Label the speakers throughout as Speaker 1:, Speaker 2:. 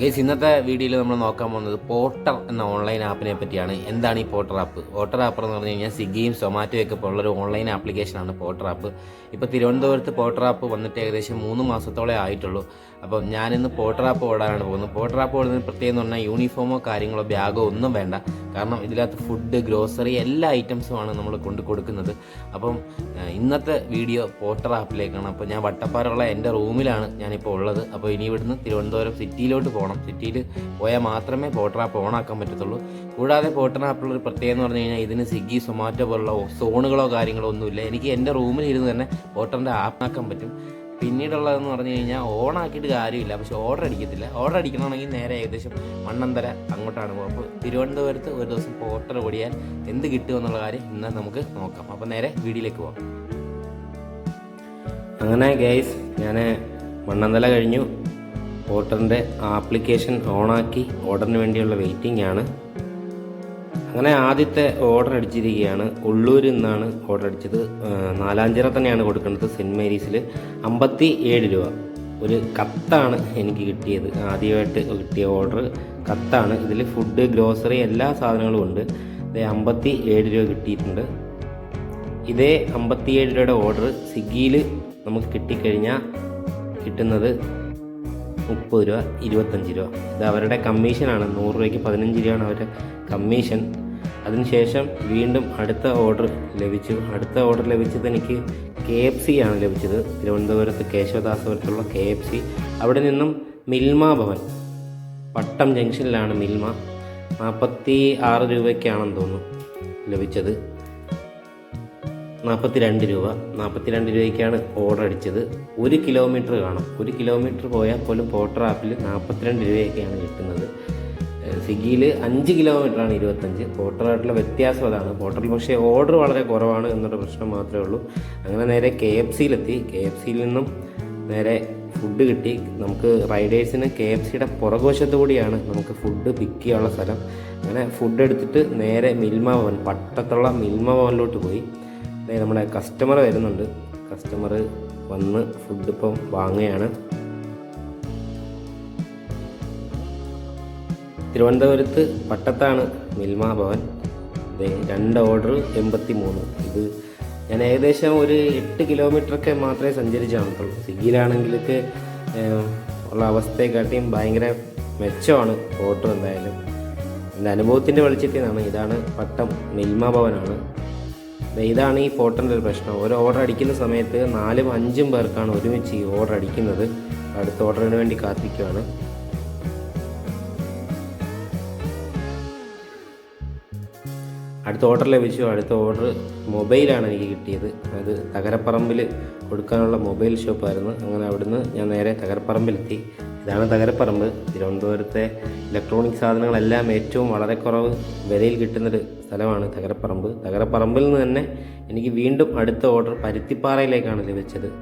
Speaker 1: Guys ഇന്നത്തെ വീഡിയോയിൽ നമ്മൾ നോക്കാൻ പോകുന്നത് പോട്ടർ എന്ന ഓൺലൈൻ ആപ്പിനെ പറ്റിയാണ്. എന്താണ് ഈ പോട്ടർ ആപ്പ് പോട്ടർ ആപ്പ് എന്ന് പറഞ്ഞു കഴിഞ്ഞാൽ സ്വിഗ്ഗിയും സൊമാറ്റോയൊക്കെ ഉള്ളൊരു ഓൺലൈൻ ആപ്ലിക്കേഷനാണ് പോട്ടർ ആപ്പ് ഇപ്പോൾ തിരുവനന്തപുരത്ത് പോട്ടർ ആപ്പ് വന്നിട്ട് ഏകദേശം മൂന്ന് മാസത്തോളം ആയിട്ടുള്ളൂ. അപ്പം ഞാനിന്ന് പോട്ടർ ആപ്പ് ഓടാനാണ് പോകുന്നത്. പോട്ടർ ആപ്പ് ഓടുന്നതിന് പ്രത്യേകം എന്ന് പറഞ്ഞാൽ യൂണിഫോമോ കാര്യങ്ങളോ ബാഗോ ഒന്നും വേണ്ട. കാരണം ഇതിനകത്ത് ഫുഡ് ഗ്രോസറി എല്ലാ ഐറ്റംസുമാണ് നമ്മൾ കൊണ്ടു കൊടുക്കുന്നത്. അപ്പം ഇന്നത്തെ വീഡിയോ പോട്ടർ ആപ്പിലേക്കാണ് അപ്പോൾ ഞാൻ വട്ടപ്പാറുള്ള എന്റെ റൂമിലാണ് ഞാനിപ്പോൾ ഉള്ളത്. അപ്പോൾ ഇനി ഇവിടുന്ന് തിരുവനന്തപുരം സിറ്റിയിലോട്ട് പോകണം സിറ്റിയിൽ പോയാൽ മാത്രമേ പോട്ടർ ആപ്പ് ഓണാക്കാൻ പറ്റത്തുള്ളൂ. കൂടാതെ പോട്ടർ ഒരു പ്രത്യേകത എന്ന് പറഞ്ഞു കഴിഞ്ഞാൽ ഇതിന് സ്വിഗ്ഗി സൊമാറ്റോ പോലുള്ള സോണുകളോ കാര്യങ്ങളോ ഒന്നുമില്ല. എനിക്ക് എന്റെ റൂമിൽ ഇരുന്ന് തന്നെ പോട്ടറിന്റെ ആപ്പ് ആക്കാൻ പറ്റും. പിന്നീടുള്ളതെന്ന് പറഞ്ഞു കഴിഞ്ഞാൽ ഓൺ ആക്കിയിട്ട് കാര്യമില്ല. പക്ഷെ ഓർഡർ അടിക്കത്തില്ല. ഓർഡർ അടിക്കണമെങ്കിൽ നേരെ ഏകദേശം മണ്ണന്തര അങ്ങോട്ടാണ് പോകും അപ്പോൾ തിരുവനന്തപുരത്ത് ഒരു ദിവസം പോട്ടർ ഓടിയാൽ എന്ത് കിട്ടുമെന്നുള്ള കാര്യം ഇന്ന് നമുക്ക് നോക്കാം. അപ്പോൾ നേരെ വീഡിയോയിലേക്ക് പോകാം. അങ്ങനെ ഗൈസ് ഞാൻ മണ്ണന്തല കഴിഞ്ഞു. പോർട്ടറിന്റെ ആപ്ലിക്കേഷൻ ഓണാക്കി ഓർഡറിന് വേണ്ടിയുള്ള വെയിറ്റിംഗ് ആണ്. അങ്ങനെ ആദ്യത്തെ ഓർഡർ അടിച്ചിരിക്കുകയാണ്. ഉള്ളൂരിൽ നിന്നാണ് ഓർഡർ അടിച്ചത്. നാലാഞ്ചിറ തന്നെയാണ് കൊടുക്കേണ്ടത് സെന്റ് മേരീസിൽ അമ്പത്തി ഏഴ് രൂപ. ഒരു കത്താണ് എനിക്ക് കിട്ടിയത്. ആദ്യമായിട്ട് കിട്ടിയ ഓർഡർ കത്താണ്. ഇതിൽ ഫുഡ് ഗ്രോസറി എല്ലാ സാധനങ്ങളും ഉണ്ട്. ഇത് അമ്പത്തി ഏഴ് രൂപ കിട്ടിയിട്ടുണ്ട്. ഇതേ അമ്പത്തിയേഴ് രൂപയുടെ ഓർഡർ സ്വിഗ്ഗിയിൽ നമുക്ക് കിട്ടിക്കഴിഞ്ഞാൽ കിട്ടുന്നത് മുപ്പത് രൂപ ഇരുപത്തഞ്ച് രൂപ. ഇത് അവരുടെ കമ്മീഷനാണ് നൂറ് രൂപയ്ക്ക് പതിനഞ്ച് രൂപയാണ് അവരുടെ കമ്മീഷൻ അതിനുശേഷം വീണ്ടും അടുത്ത ഓർഡർ ലഭിച്ചു. അടുത്ത ഓർഡർ ലഭിച്ചത് എനിക്ക് കെ എഫ് സി ആണ് ലഭിച്ചത്. തിരുവനന്തപുരത്ത് കേശവദാസപുരത്തുള്ള കെ എഫ് സി അവിടെ നിന്നും മിൽമ ഭവൻ. പട്ടം ജംഗ്ഷനിലാണ് മിൽമ. നാൽപ്പത്തി ആറ് രൂപയ്ക്കാണെന്ന് തോന്നുന്നു ലഭിച്ചത്. നാൽപ്പത്തി രണ്ട് രൂപ. നാൽപ്പത്തി രണ്ട് രൂപയ്ക്കാണ് ഓർഡർ അടിച്ചത്. ഒരു കിലോമീറ്റർ കാണും. ഒരു കിലോമീറ്റർ പോയാൽ പോലും പോട്ടർ ആപ്പിൽ നാൽപ്പത്തിരണ്ട് രൂപയൊക്കെയാണ് കിട്ടുന്നത്. സ്വിഗ്ഗിയിൽ അഞ്ച് കിലോമീറ്ററാണ് ഇരുപത്തഞ്ച്. പോട്ടറായിട്ടുള്ള വ്യത്യാസം അതാണ്. പോട്ടറിൽ പക്ഷേ ഓർഡർ വളരെ കുറവാണ് എന്നുള്ള പ്രശ്നം മാത്രമേ ഉള്ളൂ. അങ്ങനെ നേരെ കെ എഫ് സിയിലെത്തി കെ എഫ് സിയിൽ നിന്നും നേരെ ഫുഡ് കിട്ടി. നമുക്ക് റൈഡേഴ്സിന് കെ എഫ് സിയുടെ പുറകുവശത്ത് കൂടിയാണ് നമുക്ക് ഫുഡ് പിക്ക് ചെയ്യാനുള്ള സ്ഥലം. അങ്ങനെ ഫുഡ് എടുത്തിട്ട് നേരെ മിൽമ ഭവൻ പട്ടത്തുള്ള മിൽമ ഭവനിലോട്ട് പോയി. നമ്മുടെ കസ്റ്റമർ വരുന്നുണ്ട്. കസ്റ്റമർ വന്ന് ഫുഡ് ഇപ്പം വാങ്ങുകയാണ്. തിരുവനന്തപുരത്ത് പട്ടത്താണ് മിൽമ ഭവൻ. രണ്ട് ഓർഡർ എൺപത്തി മൂന്ന് ഇത് ഞാൻ ഏകദേശം ഒരു എട്ട് കിലോമീറ്ററൊക്കെ മാത്രമേ സഞ്ചരിച്ചാണത്തുള്ളൂ സ്വിഗ്ഗിയിലാണെങ്കിലൊക്കെ ഉള്ള അവസ്ഥയെക്കാട്ടിയും ഭയങ്കര മെച്ചമാണ് ഓർഡർ എന്തായാലും. എന്റെ അനുഭവത്തിന്റെ വെളിച്ചത്തിൽ നിന്നാണ് ഇതാണ് പട്ടം മിൽമ ഭവനാണ്. ഇതാണ് ഈ ഫോട്ടോന്റെ ഒരു പ്രശ്നം. ഒരു ഓർഡർ അടിക്കുന്ന സമയത്ത് നാലും അഞ്ചും പേർക്കാണ് ഒരുമിച്ച് ഈ ഓർഡർ അടിക്കുന്നത്. അടുത്ത ഓർഡറിന് വേണ്ടി കാത്തിരിക്കുകയാണ് അടുത്ത ഓർഡർ ലഭിച്ചു. അടുത്ത ഓർഡർ മൊബൈലാണ് എനിക്ക് കിട്ടിയത്. അത് തകരപ്പറമ്പിൽ കൊടുക്കാനുള്ള മൊബൈൽ ഷോപ്പായിരുന്നു. അങ്ങനെ അവിടുന്ന് ഞാൻ നേരെ തകരപ്പറമ്പിലെത്തി ഇതാണ് തകരപ്പറമ്പ് തിരുവനന്തപുരത്തെ ഇലക്ട്രോണിക് സാധനങ്ങളെല്ലാം ഏറ്റവും വളരെ കുറവ് വിലയിൽ കിട്ടുന്നൊരു സ്ഥലമാണ് തകരപ്പറമ്പ് തകരപ്പറമ്പിൽ നിന്ന് തന്നെ എനിക്ക് വീണ്ടും അടുത്ത ഓർഡർ പരുത്തിപ്പാറയിലേക്കാണ് ലഭിച്ചത്.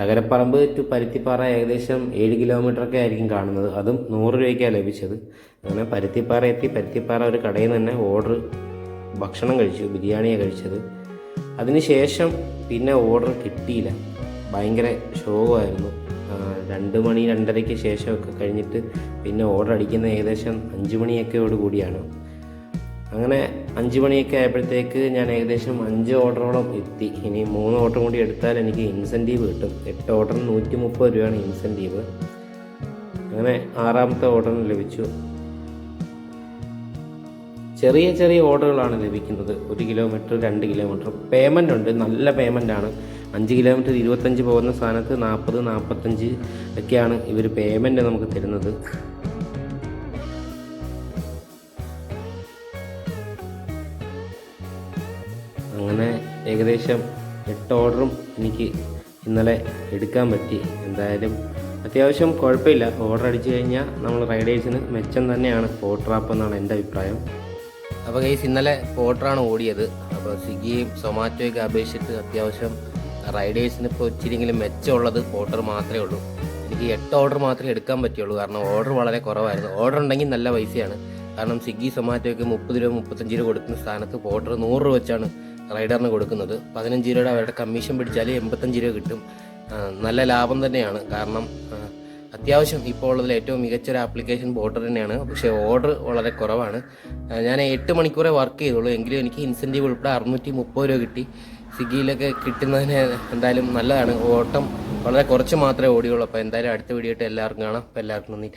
Speaker 1: തകരപ്പറമ്പ് ടു പരുത്തിപ്പാറ ഏകദേശം ഏഴ് കിലോമീറ്ററൊക്കെ ആയിരിക്കും കാണുന്നത്. അതും നൂറ് രൂപയ്ക്കാണ് ലഭിച്ചത്. അങ്ങനെ പരുത്തിപ്പാറ എത്തി. പരുത്തിപ്പാറ ഒരു കടയിൽ നിന്ന് തന്നെ ഓർഡർ ഭക്ഷണം കഴിച്ചു. ബിരിയാണിയാണ് കഴിച്ചത്. അതിനുശേഷം പിന്നെ ഓർഡർ കിട്ടിയില്ല. ഭയങ്കര ശോകമായിരുന്നു രണ്ട് മണി രണ്ടരയ്ക്ക് ശേഷമൊക്കെ കഴിഞ്ഞിട്ട് പിന്നെ ഓർഡർ അടിക്കുന്ന ഏകദേശം അഞ്ച് മണിയൊക്കെയോട് കൂടിയാണ്. അങ്ങനെ അഞ്ച് മണിയൊക്കെ ആയപ്പോഴത്തേക്ക് ഞാൻ ഏകദേശം അഞ്ച് ഓർഡറോളം എത്തി. ഇനി മൂന്ന് ഓർഡർ കൂടി എടുത്താൽ എനിക്ക് ഇൻസെന്റീവ് കിട്ടും. എട്ട് ഓർഡറിന് നൂറ്റി മുപ്പത് രൂപയാണ് ഇൻസെന്റീവ് അങ്ങനെ ആറാമത്തെ ഓർഡറിന് ലഭിച്ചു. ചെറിയ ചെറിയ ഓർഡറുകളാണ് ലഭിക്കുന്നത്. ഒരു കിലോമീറ്റർ രണ്ട് കിലോമീറ്റർ. പേയ്മെന്റ് ഉണ്ട്. നല്ല പേയ്മെന്റ് ആണ്. അഞ്ച് കിലോമീറ്റർ ഇരുപത്തഞ്ച് പോകുന്ന സ്ഥാനത്ത് നാൽപ്പത് നാൽപ്പത്തഞ്ച് ഒക്കെയാണ് ഇവർ പേയ്മെന്റ് നമുക്ക് തരുന്നത്. അങ്ങനെ ഏകദേശം എട്ട് ഓർഡറും എനിക്ക് ഇന്നലെ എടുക്കാൻ പറ്റി. എന്തായാലും അത്യാവശ്യം കുഴപ്പമില്ല. ഓർഡർ അടിച്ചു കഴിഞ്ഞാൽ നമ്മൾ റൈഡേഴ്സിന് മെച്ചം തന്നെയാണ്. ഫോട്ടോ ആപ്പ് എന്നാണ് എന്റെ അഭിപ്രായം. അപ്പോൾ ഗൈസ് ഇന്നലെ പോട്ടറാണ് ഓടിയത്. അപ്പോൾ സ്വിഗ്ഗിയും സൊമാറ്റോയൊക്കെ അപേക്ഷിച്ചിട്ട് അത്യാവശ്യം റൈഡേഴ്സിന് ഇപ്പോൾ ഇച്ചിരിയെങ്കിലും മെച്ചമുള്ളത് പോട്ടർ മാത്രമേ ഉള്ളൂ. എനിക്ക് എട്ട് ഓർഡർ മാത്രമേ എടുക്കാൻ പറ്റുള്ളൂ. കാരണം ഓർഡർ വളരെ കുറവായിരുന്നു. ഓർഡർ ഉണ്ടെങ്കിൽ നല്ല പൈസയാണ്. കാരണം സ്വിഗ്ഗി സൊമാറ്റോയ്ക്ക് മുപ്പത് രൂപ മുപ്പത്തഞ്ച് രൂപ കൊടുക്കുന്ന സ്ഥാനത്ത് പോട്ടർ നൂറ് രൂപ വെച്ചാണ് റൈഡറിന് കൊടുക്കുന്നത്. പതിനഞ്ച് രൂപയുടെ അവരുടെ കമ്മീഷൻ പിടിച്ചാൽ എൺപത്തഞ്ച് രൂപ കിട്ടും. നല്ല ലാഭം തന്നെയാണ്. കാരണം അത്യാവശ്യം ഇപ്പോൾ ഉള്ളതിൽ ഏറ്റവും മികച്ചൊരു ആപ്ലിക്കേഷൻ ബോട്ടർ തന്നെയാണ്. പക്ഷേ ഓർഡർ വളരെ കുറവാണ്. ഞാൻ എട്ട് മണിക്കൂറേ വർക്ക് ചെയ്തുള്ളൂ. എങ്കിലും എനിക്ക് ഇൻസെന്റീവ് ഉൾപ്പെടെ അറുന്നൂറ്റി മുപ്പത് രൂപ കിട്ടി. സ്വിഗ്ഗിയിലൊക്കെ കിട്ടുന്നതിന് എന്തായാലും നല്ലതാണ്. ഓട്ടം വളരെ കുറച്ച് മാത്രമേ ഓടിയുള്ളൂ. അപ്പോൾ എന്തായാലും അടുത്ത വീഡിയോ ആയിട്ട് എല്ലാവർക്കും കാണാം. അപ്പോൾ എല്ലാവർക്കും നന്ദി.